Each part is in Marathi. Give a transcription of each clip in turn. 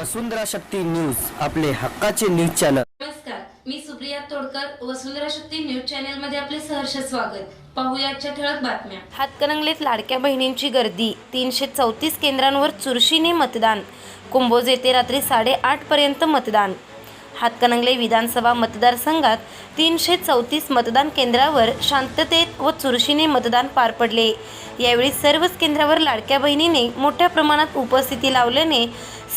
वसुंधरा शक्ती न्यूज आपले हक्काचे न्यूज चॅनल. नमस्कार मी सुप्रिया तोडकर वसुंधरा शक्ती न्यूज चॅनेल मध्ये आपले सहर्ष स्वागत. पाहूया आजच्या ठळक बातम्या. हातकणंगलेत लाडक्या बहिणींची गर्दी तीनशे चौतीस केंद्रांवर चुरशीने मतदान. कुंभोज येथे रात्री साडेआठ पर्यंत मतदान. हातकणंगले विधानसभा मतदारसंघात तीनशे चौतीस मतदान केंद्रावर शांततेत व चुरशीने मतदान पार पडले. यावेळी सर्वच केंद्रावर लाडक्या बहिणीने मोठ्या प्रमाणात उपस्थिती लावल्याने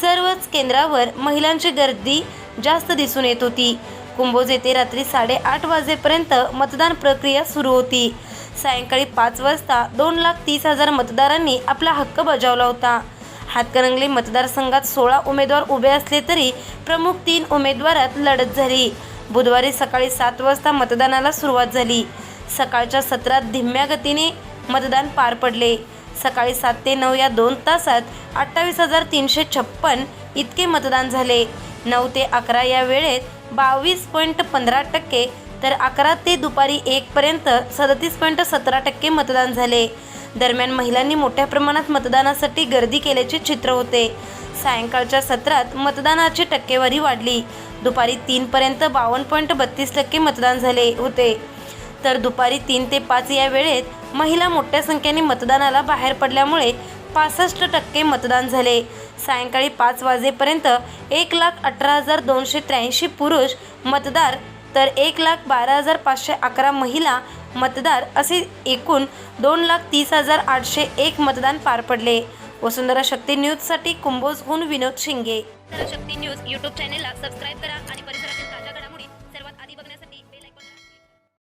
सर्वच केंद्रावर महिलांची गर्दी जास्त दिसून येत होती. कुंभोज येथे रात्री साडेआठ वाजेपर्यंत मतदान प्रक्रिया सुरू होती. सायंकाळी पाच वाजता दोन लाख तीस हजार मतदारांनी आपला हक्क बजावला होता. हातकणंगले मतदारसंघात सोळा उमेदवार उभे असले तरी प्रमुख तीन उमेदवारात लढत झाली. बुधवारी सकाळी सात वाजता मतदानाला सुरुवात झाली. सकाळच्या सत्रात धिम्म्या गतीने मतदान पार पडले. सकाळी सात ते नऊ या दोन तासात अठ्ठावीस हजार तीनशे छप्पन इतके मतदान झाले. नऊ ते अकरा या वेळेत बावीस पॉईंट पंधरा टक्के तर अकरा ते दुपारी एकपर्यंत सदतीस पॉईंट सतरा टक्के मतदान झाले. दरम्यान महिलांनी मोठ्या प्रमाणात मतदानासाठी गर्दी केल्याचे चित्र होते. सायंकाळच्या सत्रात मतदानाची टक्केवारी वाढली. दुपारी तीनपर्यंत बावन्न पॉईंट बत्तीस टक्के मतदान झाले होते. तर दुपारी तीन ते पाच या वेळेत महिला मोठ्या संख्येने मतदानाला बाहेर पडल्यामुळे पासष्ट टक्के मतदान झाले. सायंकाळी पाच वाजेपर्यंत एक लाख अठरा हजार दोनशे त्र्याऐंशी पुरुष मतदार तर एक लाख बारा हजार पाचशे अकरा महिला मतदार असे एकूण दोन लाख तीस हजार आठशे एक मतदान पार पडले. वसुंधरा शक्ती न्यूजसाठी कुंभोजहून विनोद शिंगे. शक्ती न्यूज यूट्यूब चॅनेलला सबस्क्राईब करा आणि